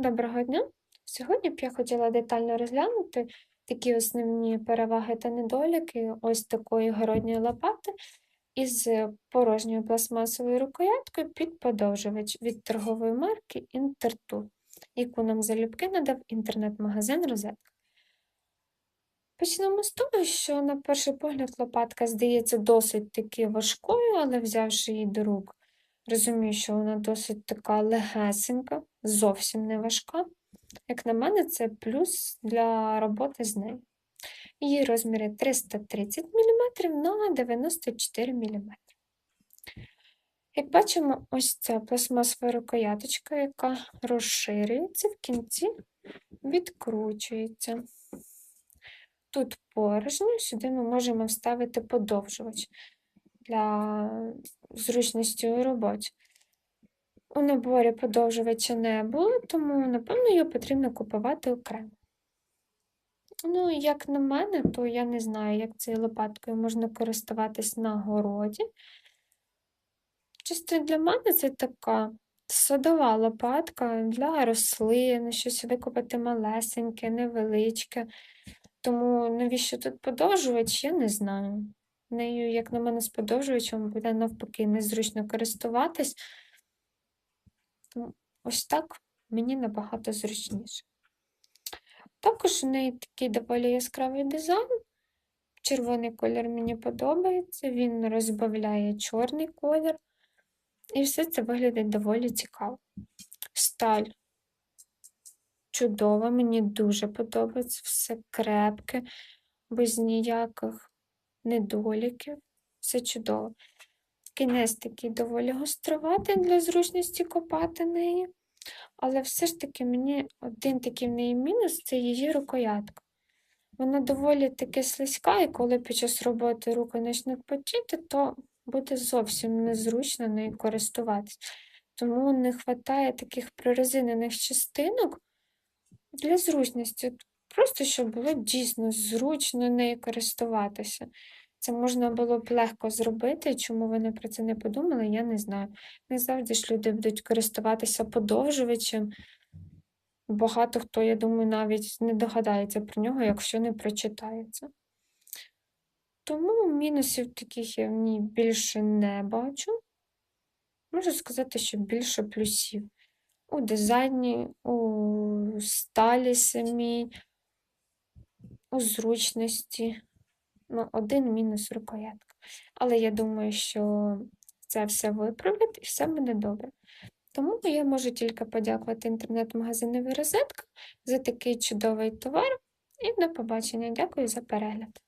Доброго дня! Сьогодні б я хотіла детально розглянути такі основні переваги та недоліки ось такої городньої лопати із порожньою пластмасовою рукояткою під подовжувач від торгової марки Intertool, яку нам залюбки надав інтернет-магазин Розетка. Почнемо з того, що на перший погляд лопатка здається досить таки важкою, але взявши її до рук, розумію, що вона досить така легесенька, зовсім не важка. Як на мене, це плюс для роботи з нею. Її розміри 330 мм на 94 мм. Як бачимо, ось ця пластмасова рукояточка, яка розширюється в кінці, відкручується. Тут порожньо, сюди ми можемо вставити подовжувач для зручності у роботі. У наборі подовжувача не було, тому, напевно, його потрібно купувати окремо. Ну, як на мене, то я не знаю, як цією лопаткою можна користуватись на городі. Чисто для мене це така садова лопатка для рослин, щось викопати малесеньке, невеличке. Тому навіщо тут подовжувач, я не знаю. Нею, як на мене, з подовжувачем буде навпаки незручно користуватись. Ось так мені набагато зручніше. Також у неї такий доволі яскравий дизайн. Червоний колір мені подобається, він розбавляє чорний колір. І все це виглядає доволі цікаво. Сталь чудова, мені дуже подобається, все крепке, без ніяких недоліків, все чудово. Кінець такий доволі гостроватий для зручності копати неї. Але все ж таки мені один такий в неї мінус це її рукоятка. Вона доволі таки слизька, і коли під час роботи руки почнуть потіти, то буде зовсім незручно нею користуватись. Тому не вистачає таких прорезинених частинок для зручності. Просто щоб було дійсно зручно нею користуватися. Це можна було б легко зробити, чому вони про це не подумали, я не знаю. Не завжди ж люди будуть користуватися подовжувачем. Багато хто, я думаю, навіть не догадається про нього, якщо не прочитається. Тому мінусів таких я в ній більше не бачу. Можу сказати, що більше плюсів. У дизайні, у сталі самій, у зручності. Ну, один мінус рукоятка. Але я думаю, що це все виправлять і все буде добре. Тому я можу тільки подякувати інтернет-магазинові розетка за такий чудовий товар. І до побачення. Дякую за перегляд.